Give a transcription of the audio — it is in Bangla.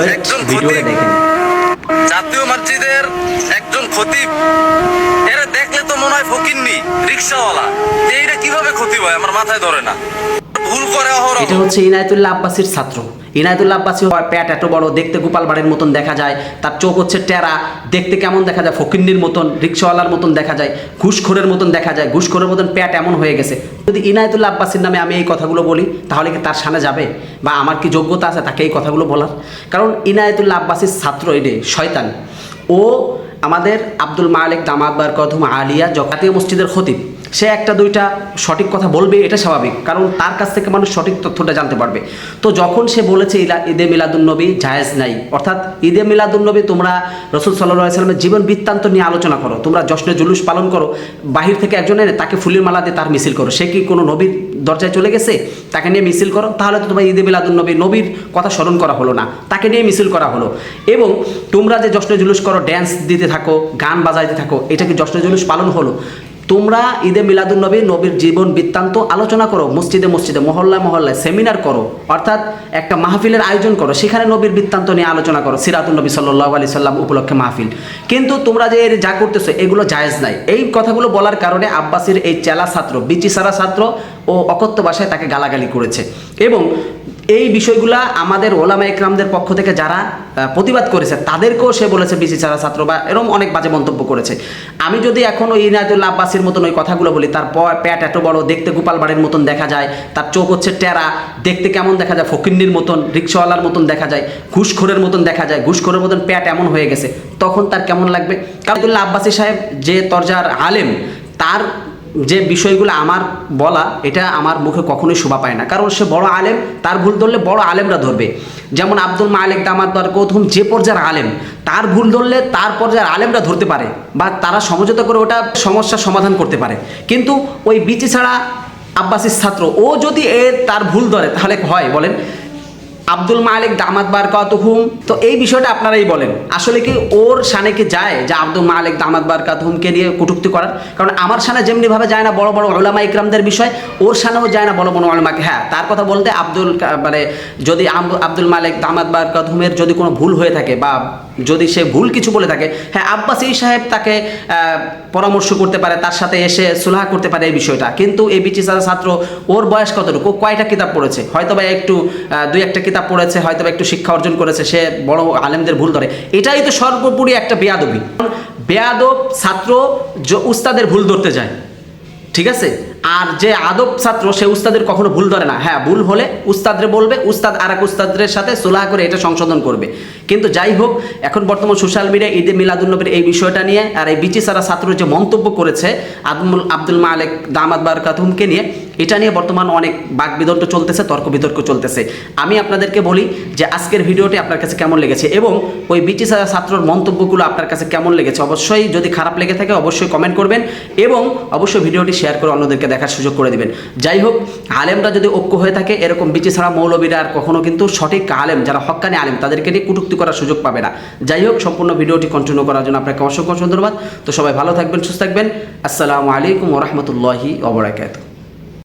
একজন খতিব জাতীয় মসজিদের একজন খতিব এরা দেখলে তো মনে হয় ফকিননি রিক্সাওয়ালা। এইটা কীভাবে ক্ষতি হয়? আমার মাথায় ধরে না। এটা হচ্ছে ইনায়তুল্লাহ আব্বাসির ছাত্র। ইনায়তুল্লাহ আব্বাসি প্যাট এত বড়, দেখতে গোপাল বাড়ির মতন দেখা যায়। তার চোখ হচ্ছে টেরা, দেখতে কেমন দেখা যায়? ফকিন্নির মতন, রিক্সাওয়ালার মতন দেখা যায়। ঘুষখোরের মতন দেখা যায়। ঘুষখোরের মতন প্যাট এমন হয়ে গেছে। যদি ইনায়তুল্লাহ আব্বাসির নামে আমি এই কথাগুলো বলি, তাহলে কি তার সামনে যাবে? বা আমার কি যোগ্যতা আছে তাকে এই কথাগুলো বলার? কারণ ইনায়তুল্লাহ আব্বাসির ছাত্র এডে শয়তান। ও আমাদের আব্দুল মালিক দামাদ বারকথুম আলিয়া জাতীয় মসজিদের খতিব। সে একটা দুইটা সঠিক কথা বলবে, এটা স্বাভাবিক। কারণ তার কাছ থেকে মানুষ সঠিক তথ্যটা জানতে পারবে। তো যখন সে বলেছে ঈদে মিলাদুন্নবী জায়েজ নাই, অর্থাৎ ঈদে মিলাদুন্নবী তোমরা রসুল সাল্লাহ সাল্লামের জীবন বৃত্তান্ত নিয়ে আলোচনা করো, তোমরা জশ্নে জুলুস পালন করো, বাহির থেকে একজন এনে তাকে ফুলের মালা দিয়ে তার মিছিল করো। সে কি কোনো নবীর দরজায় চলে গেছে? তাকে নিয়ে মিছিল করো? তাহলে তো তোমার ঈদে মিলাদুন্নবী নবীর কথা স্মরণ করা হলো না। তাকে নিয়ে মিছিল করা হলো। এবং তোমরা যে জশ্নে জুলুস করো ড্যান্স দিতে থাকো, গান বাজাইতে থাকো, এটা কি জশ্নে জুলুস পালন হলো? তোমরা ঈদে মিলাদুল নবী, নবীর জীবন বৃত্তান্ত আলোচনা করো, মসজিদে মসজিদে, মহল্লায় মহল্লায় সেমিনার করো, অর্থাৎ একটা মাহফিলের আয়োজন করো, সেখানে নবীর বৃত্তান্ত নিয়ে আলোচনা করো সিরাতুল নবী সাল্লাহ আলি সাল্লাম উপলক্ষে মাহফিল। কিন্তু তোমরা যে যা করতেছো, এগুলো জায়েজ নাই। এই কথাগুলো বলার কারণে আব্বাসির এই চেলা ছাত্র, বিচি সারা ছাত্র ও অকথ্য ভাষায় তাকে গালাগালি করেছে। এবং এই বিষয়গুলা আমাদের ওলামা একরামদের পক্ষ থেকে যারা প্রতিবাদ করেছে, তাদেরকেও সে বলেছে, বিসি ছাড়া ছাত্র বা এরকম অনেক বাজে মন্তব্য করেছে। আমি যদি এখন ওই ইনায়তুল্লাহ আব্বাসির মতন ওই কথাগুলো বলি, তার প্যাট এত বড়, দেখতে গোপাল বাড়ির মতন দেখা যায়, তার চোখ হচ্ছে টেরা, দেখতে কেমন দেখা যায়, ফকিন্নির মতন, রিক্সাওয়ালার মতন দেখা যায়, ঘুষখোরের মতন দেখা যায়, ঘুষখোরের মতন প্যাট এমন হয়ে গেছে, তখন তার কেমন লাগবে? কাবদুল্লাহ আব্বাসি সাহেব যে তরজার আলেম, তার যে বিষয়গুলো আমার বলা, এটা আমার মুখে কখনোই শোভা পায় না। কারণ সে বড় আলেম, তার ভুল ধরলে বড় আলেমরা ধরবে। যেমন আব্দুল মালিক বার কৌথুম, যে পর্যায়ের আলেম, তার ভুল ধরলে তার পর্যায়ের আলেমরা ধরতে পারে বা তারা সমঝোতা করে ওটা সমস্যার সমাধান করতে পারে। কিন্তু ওই বিচি ছাড়া আব্বাসির ছাত্র, ও যদি এ তার ভুল ধরে, তাহলে হয় বলেন আব্দুল মালিক দামাত বার হুম তো এই বিষয়টা আপনারাই বলেন। আসলে কি ওর সানে কি যায় যে আব্দুল মালিক দামাত বার কাতুহুমকে নিয়ে কটুক্তি করার? কারণ আমার সানে যেমনিভাবে যায় না বড় বড় ওলামা ইকরামদের বিষয়, ওর সানেও যায় না বড় বড় ওলামাকে। হ্যাঁ তার কথা বলতে আব্দুল মানে যদি আব্দুল মালিক দামাত বার কাতুহুমের যদি কোনো ভুল হয়ে থাকে বা যদি সে ভুল কিছু বলে থাকে হ্যাঁ আব্বাসী সাহেব তাকে পরামর্শ করতে পারে, তার সাথে এসে সুলাহা করতে পারে এই বিষয়টা। কিন্তু এই বিচি ছাত্র, ওর বয়স কতটুকু? কয়টা কিতাব পড়েছে? হয়তো বা একটু দুই একটা কিতাব পড়েছে হয়তো একটু শিক্ষা অর্জন করেছে, সে বড় আলেমদের ভুল ধরে। এটাই তো সর্বোপরি একটা বেয়াদবি। বেয়াদব ছাত্র উস্তাদের ভুল ধরতে যায়। ঠিক আছে? আর যে আদব ছাত্র, সে উস্তাদের কখনো ভুল ধরে না। হ্যাঁ ভুল হলে উস্তাদরে বলবে, উস্তাদ আর এক উস্তাদের সাথে সুলাহ করে এটা সংশোধন করবে। কিন্তু যাই হোক, এখন বর্তমান সোশ্যাল মিডিয়ায় ঈদে মিলাদুন্নবীর এই বিষয়টা নিয়ে আর এই বিচি সারা ছাত্র যে মন্তব্য করেছে, আদমুল, আব্দুল মালেক দামাদ বারকাতুমকে নিয়ে, এটা নিয়ে বর্তমান অনেক বাক বিতর্ক চলতেছে তর্ক বিতর্ক চলতেছে। আমি আপনাদেরকে বলি যে আজকের ভিডিওটি আপনার কাছে কেমন লেগেছে এবং ওই বিচি সারা ছাত্রর মন্তব্যগুলো আপনার কাছে কেমন লেগেছে? অবশ্যই যদি খারাপ লেগে থাকে, অবশ্যই কমেন্ট করবেন এবং অবশ্যই ভিডিওটি শেয়ার করে অন্যদেরকে দেখার সুযোগ করে দিবেন। যাই হোক, আলেমরা যদি ঐক্য হয়ে থাকে, এরকম বিচি ছাড়া মৌলবীরা আর কখনো কিন্তু সঠিক আলেম, যারা হকানি আলেম, তাদেরকে নিয়ে কুটুক্তি করার সুযোগ পাবে না। যাই হোক, সম্পূর্ণ ভিডিওটি কন্টিনিউ করার জন্য আপনাকে অসংখ্য ধন্যবাদ। তো সবাই ভালো থাকবেন, সুস্থ থাকবেন। আসসালামু আলাইকুম ওরহমতুল্লাহি ওবরাকাতুহ